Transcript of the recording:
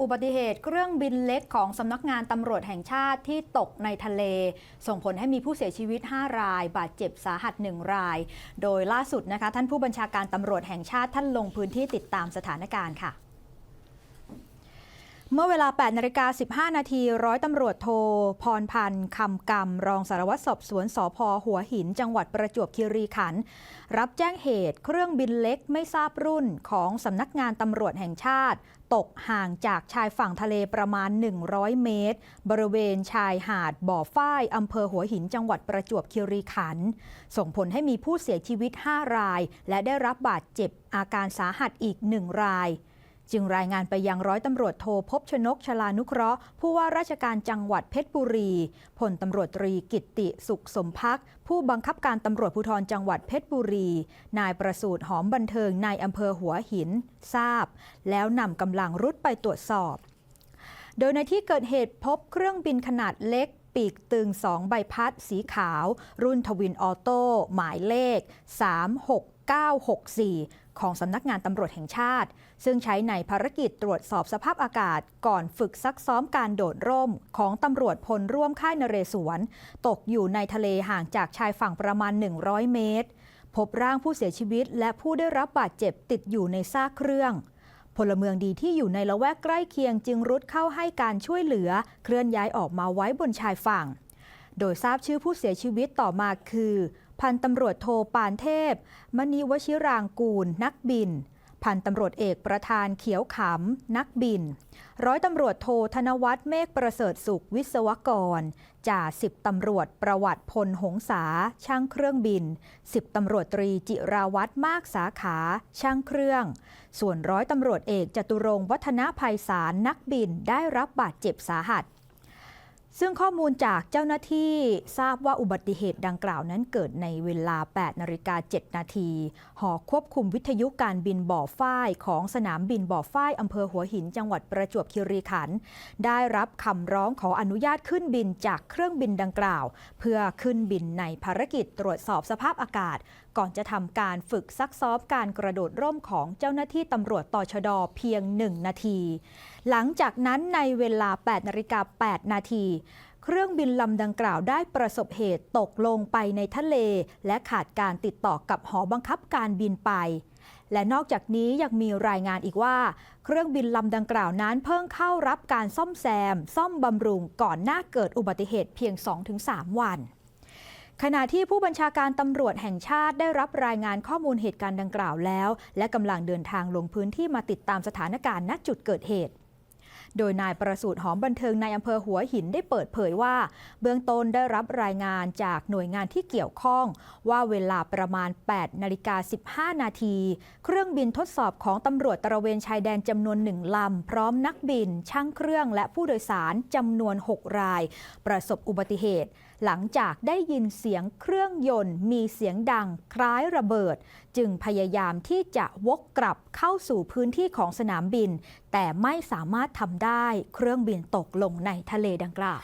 อุบัติเหตุเครื่องบินเล็กของสำนักงานตำรวจแห่งชาติที่ตกในทะเล ส่งผลให้มีผู้เสียชีวิต 5 ราย บาดเจ็บสาหัส 1 ราย โดยล่าสุดนะคะ ท่านผู้บัญชาการตำรวจแห่งชาติท่านลงพื้นที่ติดตามสถานการณ์ค่ะ เมื่อเวลา 8 นาฬิกา 15 นาที ร้อยตำรวจโท พรพันธ์คำกำรองสารวัตรสอบสวนสพหัวหิน จังหวัดประจวบคีรีขันธ์รับแจ้งเหตุเครื่องบินเล็กไม่ทราบรุ่นของสำนักงานตำรวจแห่งชาติ ตกห่างจากชายฝั่งทะเลประมาณ 100 เมตร บริเวณชายหาดบ่อฝ้ายอำเภอหัวหิน จังหวัดประจวบคีรีขันธ์ส่งผลให้มีผู้เสียชีวิต 5 ราย และได้รับบาดเจ็บอาการสาหัสอีก 1 ราย จึงรายงานไปยังร้อยตำรวจโทพบชนกชลานุเคราะห์ผู้ว่าราชการจังหวัดเพชรบุรีพลตำรวจตรีกิตติสุขสมพัก ผู้บังคับการตำรวจภูธรจังหวัดเพชรบุรี นายประสูตรหอมบันเทิงนายอำเภอหัวหิน ทราบ แล้วนำกำลังรุดไปตรวจสอบ โดยในที่เกิดเหตุพบเครื่องบินขนาดเล็ก ปีกตึง 2 ใบพัดสีขาว รุ่นทวินออโต้หมายเลข 36964 ของสำนักงานตำรวจแห่งชาติ ซึ่งใช้ในภารกิจตรวจสอบสภาพอากาศก่อนฝึกซักซ้อมการโดดร่มของตำรวจพลร่วมค่ายนเรศวร ตกอยู่ในทะเลห่างจากชายฝั่งประมาณ 100 เมตร พบร่างผู้เสียชีวิตและผู้ได้รับบาดเจ็บติดอยู่ในซากเครื่อง พลเมืองดีที่อยู่ในละแวกใกล้เคียงจึงรุดเข้าให้การช่วยเหลือ เคลื่อนย้ายออกมาไว้บนชายฝั่ง โดยทราบชื่อผู้เสียชีวิตต่อมาคือ พันตำรวจโทปานเทพ มณีวชิรางกูล นักบิน พันตำรวจเอกประธานเขียวขำนักบิน ร้อยตำรวจโทธนวัฒน์เมฆประเสริฐสุขวิศวกร จ่าสิบตำรวจประวัติพลหงษาช่างเครื่องบินสิบตำรวจตรีจิราวัตรมากสาขาช่างเครื่อง ส่วนร้อยตำรวจเอกจตุรงวัฒนภัยสารนักบินได้รับบาดเจ็บสาหัส ซึ่งข้อมูลจากเจ้าหน้าที่ทราบว่าอุบัติเหตุดังกล่าวนั้นเกิดในเวลา 8 นาฬิกา 7 นาที หอควบคุมวิทยุการบินบ่อฝ้ายของสนามบินบ่อฝ้ายอำเภอหัวหินจังหวัดประจวบคีรีขันธ์ได้รับคำร้องขออนุญาตขึ้นบินจากเครื่องบินดังกล่าว เพื่อขึ้นบินในภารกิจตรวจสอบสภาพอากาศ ก่อนจะทำการฝึกซักซ้อมการกระโดดร่มของเจ้าหน้าที่ตำรวจต่อชดเพียง 1 นาที หลังจากนั้นในเวลา 8นาฬิกา8นาทีเครื่องบินลำดังกล่าวได้ประสบเหตุตกลงไปในทะเล และขาดการติดต่อกับหอบังคับการบินไป และนอกจากนี้ยังมีรายงานอีกว่า เครื่องบินลำดังกล่าวนั้นเพิ่งเข้ารับการซ่อมแซม ซ่อมบำรุงก่อนหน้าเกิดอุบัติเหตุเพียง 2-3 วัน ขณะที่ผู้บัญชาการตำรวจแห่งชาติได้รับรายงานข้อมูลเหตุการณ์ดังกล่าวแล้ว และกำลังเดินทางลงพื้นที่มาติดตามสถานการณ์ณจุดเกิดเหตุโดยนายประสูตรหอมบันเทิงในอำเภอหัวหินได้เปิดเผยว่า เบื้องต้นได้รับรายงานจากหน่วยงานที่เกี่ยวข้อง ว่าเวลาประมาณ 8 นาฬิกา 15 นาที เครื่องบินทดสอบของตำรวจตระเวนชายแดนจำนวนหนึ่งลำ พร้อมนักบิน ช่างเครื่องและผู้โดยสารจำนวน 6 ราย ประสบอุบัติเหตุ หลังจากได้ยินเสียงเครื่องยนต์มีเสียงดังคล้ายระเบิด จึงพยายามที่จะวกกลับเข้าสู่พื้นที่ของสนามบิน แต่ไม่สามารถทำได้เครื่องบินตกลงในทะเลดังกล่าว